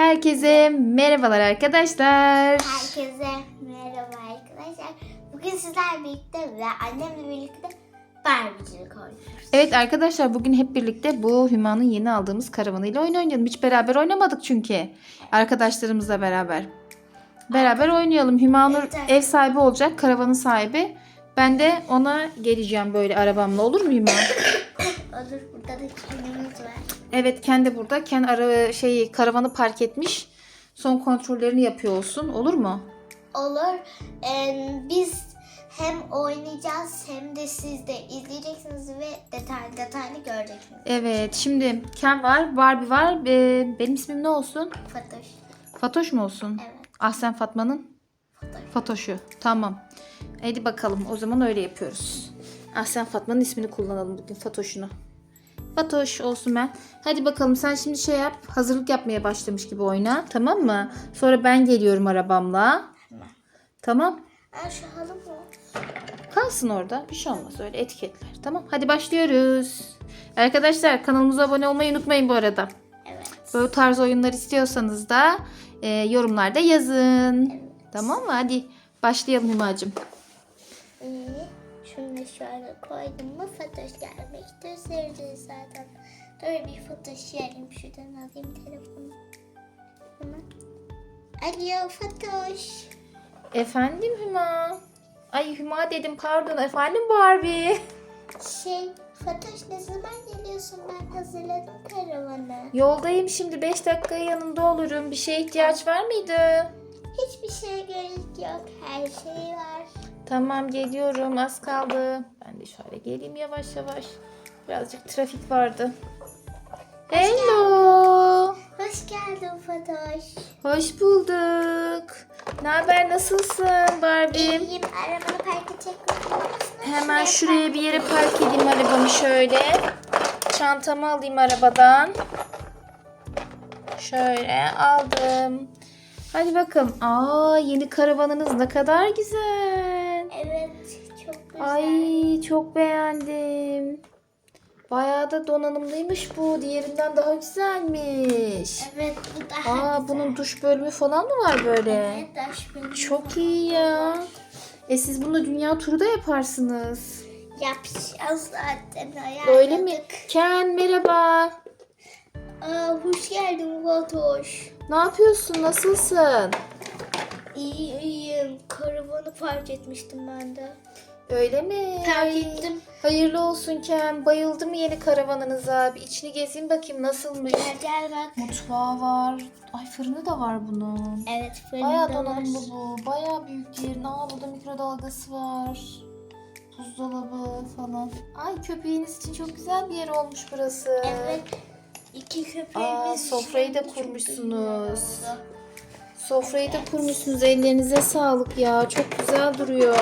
Herkese merhabalar arkadaşlar. Herkese merhaba arkadaşlar. Bugün sizler birlikte ve annemle birlikte Barbie'cilik oynuyoruz. Evet arkadaşlar bugün hep birlikte bu Hüma'nın yeni aldığımız karavanıyla oyun oynayalım. Hiç beraber oynamadık çünkü. Arkadaşlarımızla beraber. Beraber oynayalım. Hümanur Evet, evet. ev sahibi olacak. Karavanın sahibi. Ben de ona geleceğim böyle arabamla. Olur mu Hüma? Olur burada da kendimiz var. Evet kendi burada. Ken ara şey karavanı park etmiş. Son kontrollerini yapıyor olsun. Olur mu? Olur. Ee, biz hem oynayacağız hem de siz de izleyeceksiniz ve detaylı detaylı göreceksiniz. Evet şimdi Ken var. Barbie var. Ee, benim ismim ne olsun? Fatoş. Fatoş mu olsun? Evet. Ahsen Fatma'nın Fatoş. Fatoş'u. Tamam. Hadi bakalım. O zaman öyle yapıyoruz. Ahsen Fatma'nın ismini kullanalım bugün. Fatoş'unu. Fatoş olsun ben. Hadi bakalım sen şimdi şey yap. Hazırlık yapmaya başlamış gibi oyna. Tamam mı? Sonra ben geliyorum arabamla. Tamam. Tamam. Aa, şu halı mı? Kalsın orada. Bir şey olmaz. Öyle etiketler. Tamam. Hadi başlıyoruz. Arkadaşlar kanalımıza abone olmayı unutmayın bu arada. Evet. Böyle tarz oyunlar istiyorsanız da e, yorumlarda yazın. Evet. Tamam mı? Hadi başlayalım Hümacığım. İyi. Şunu da şöyle koydum mu Fatoş gelmektir. Seyirciyiz zaten. Dur bir Fatoş yerim. Şuradan alayım telefonu. Alo Fatoş. Efendim Hüma? Ay Hüma dedim pardon. Efendim Barbie. Şey Fatoş ne zaman geliyorsun? Ben hazırladım karavanı. Yoldayım şimdi 5 dakikaya yanında olurum. Bir şeye ihtiyaç var mıydı? Hiçbir şeye gerek yok. Her şey var. Tamam geliyorum az kaldı. Ben de şöyle geleyim yavaş yavaş. Birazcık trafik vardı. Hello. Hoş geldin Fatoş. Hoş bulduk. Ne haber nasılsın Barbie? İyiyim. Arabanı park edecek misin? Hemen şuraya bir yere park edeyim arabamı şöyle. Çantamı alayım arabadan. Şöyle aldım. Hadi bakalım. Aa yeni karavanınız ne kadar güzel. Evet. Çok güzel. Ay çok beğendim. Bayağı da donanımlıymış bu. Diğerinden daha güzelmiş. Evet bu daha Aa güzel. bunun duş bölümü falan mı var böyle? Evet, taş bölümü Çok iyi ya. E siz bununla dünya turu da yaparsınız. Yapacağız zaten ayarladık. Öyle mi? Ken merhaba. Aa, hoş geldin Fatoş. Ne yapıyorsun? Nasılsın? İyi iyiyim. Karavanı fark etmiştim ben de. Öyle mi? Ay, ettim. Hayırlı olsun Ken. Bayıldım yeni karavanınıza. Bir içini gezeyim bakayım nasılmış. Gel gel bak. Mutfağı var. Ay fırını da var bunun. Evet fırında Bayağı var. donanımlı bu. Bayağı büyük yerin. Aa burada mikrodalgası var. Buzdolabı falan. Ay köpeğiniz için çok güzel bir yer olmuş burası. Evet. İki köpeğimiz. Aa, sofrayı da kurmuşsunuz. Sofrayı da kurmuşsunuz. Ellerinize sağlık ya. Çok güzel duruyor.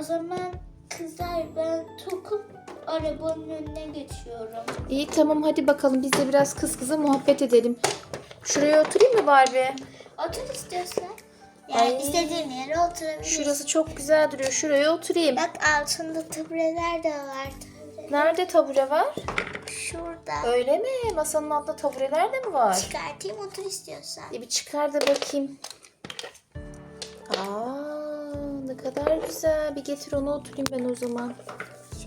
O zaman kızlar ben tokup arabanın önüne geçiyorum. İyi tamam hadi bakalım biz de biraz kız kıza muhabbet edelim. Şuraya oturayım mı Barbie? Otur istiyorsan. Yani Ay. istediğin yere oturabilirsin. Şurası çok güzel duruyor. Şuraya oturayım. Bak altında tableler de var. Nerede tabure var? Şurada. Öyle mi? Masanın altında tabureler de mi var? Çıkartayım otur istiyorsan. E bir çıkar da bakayım. Aa ne kadar güzel. Bir getir onu oturayım ben o zaman.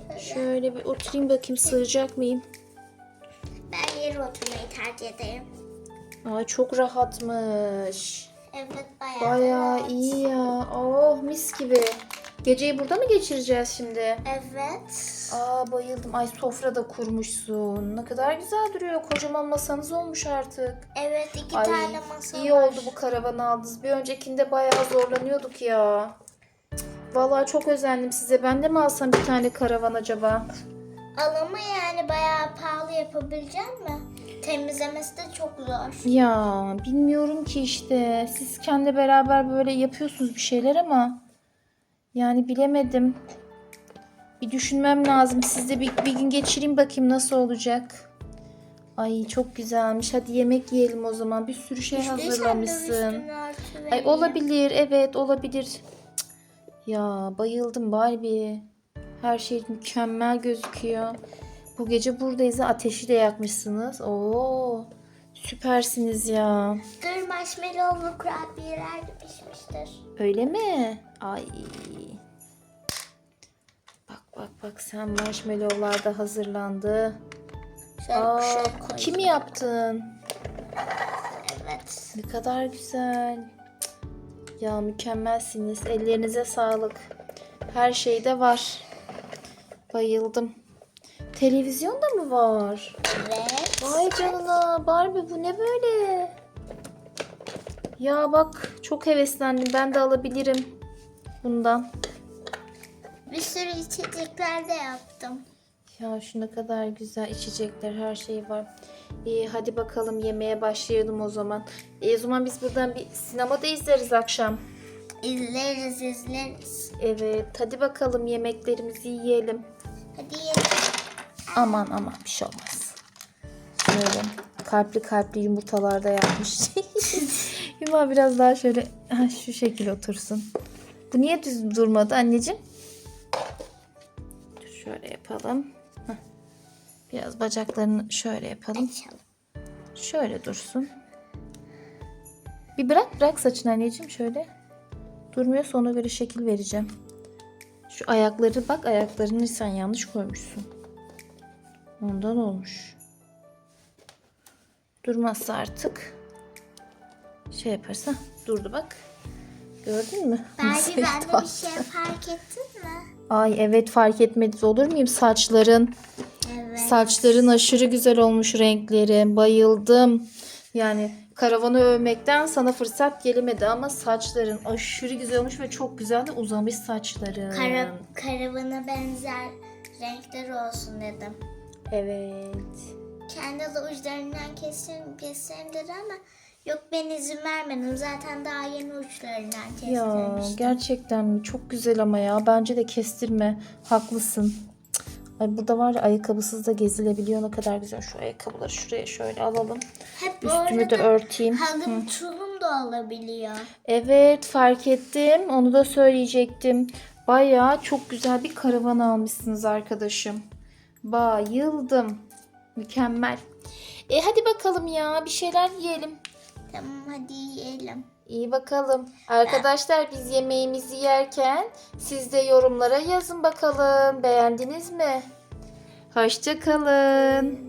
Şöyle. Şöyle bir oturayım bakayım sığacak mıyım? Ben yere oturmayı tercih ederim. Aa çok rahatmış. Evet bayağı. Bayağı rahat. iyi ya. Oh mis gibi. Geceyi burada mı geçireceğiz şimdi? Evet. Aa bayıldım. Ay sofra da kurmuşsun. Ne kadar güzel duruyor. Kocaman masanız olmuş artık. Evet iki Ay tane masa iyi var. oldu bu karavanı aldınız. Bir öncekinde bayağı zorlanıyorduk ya. Vallahi çok özendim size. Ben de mi alsam bir tane karavan acaba? Al ama yani bayağı pahalı yapabilecek mi? Temizlemesi de çok zor. Ya bilmiyorum ki işte. Siz kendi beraber böyle yapıyorsunuz bir şeyler ama yani bilemedim. Bir düşünmem lazım. Sizde bir, bir gün geçireyim bakayım nasıl olacak. Ay çok güzelmiş. Hadi yemek yiyelim o zaman. Bir sürü şey hazırlamışsın. Ay olabilir. Evet olabilir. Cık. Ya bayıldım Barbie. Her şey mükemmel gözüküyor. Bu gece buradayız. Ateşi de yakmışsınız. Oo. Süpersiniz ya. Dur marshmallowlu kurabiyeler de pişmiştir. Öyle mi? Ay. Bak sen marshmallowlar da hazırlandı. Aa, bir şey koydum. kim yaptın? Evet. Ne kadar güzel. Ya mükemmelsiniz. Ellerinize sağlık. Her şeyde var. Bayıldım. Televizyon da mı var? Evet. Vay canına Barbie bu ne böyle? Ya bak çok heveslendim. Ben de alabilirim bundan. Bir sürü içecekler de yaptım. Ya şu ne kadar güzel içecekler her şey var. İyi hadi bakalım yemeğe başlayalım o zaman. E, o zaman biz buradan bir sinemada izleriz akşam. İzleriz izleriz. Evet hadi bakalım yemeklerimizi yiyelim. Hadi yiyelim. Aman aman bir şey olmaz. Şöyle kalpli kalpli yumurtalar da yapmış. Yuma biraz daha şöyle şu şekil otursun. Bu niye düz durmadı anneciğim? Şöyle yapalım. Heh. Biraz bacaklarını şöyle yapalım. Şöyle dursun. Bir bırak bırak saçını anneciğim şöyle. Durmuyorsa ona göre şekil vereceğim. Şu ayakları bak ayaklarını sen yanlış koymuşsun. Ondan olmuş. Durmazsa artık şey yaparsa durdu bak. Gördün mü? Bence ben de bir şey fark ettin mi? Ay evet fark etmediniz olur muyum? Saçların Evet. Saçların aşırı güzel olmuş renkleri. Bayıldım. Yani karavanı övmekten sana fırsat gelemedi ama saçların aşırı güzel olmuş ve çok güzel de uzamış saçların. Kara, karavana benzer renkler olsun dedim. Evet. Kendi de uçlarından kesin keserim dedi ama yok ben izin vermedim. Zaten daha yeni uçlarından Ya kestirmiştim. gerçekten mi? Çok güzel ama ya. Bence de kestirme. Haklısın. Cık. Ay burada var ya ayakkabısız da gezilebiliyor. Ne kadar güzel. Şu ayakkabıları şuraya şöyle alalım. Hep bu Üstümü de arada örteyim. halım tulum da olabiliyor. Evet fark ettim. Onu da söyleyecektim. Bayağı çok güzel bir karavan almışsınız arkadaşım. Bayıldım. Mükemmel. E hadi bakalım ya bir şeyler yiyelim. Tamam hadi yiyelim. İyi bakalım. Arkadaşlar biz yemeğimizi yerken siz de yorumlara yazın bakalım. Beğendiniz mi? Hoşça kalın.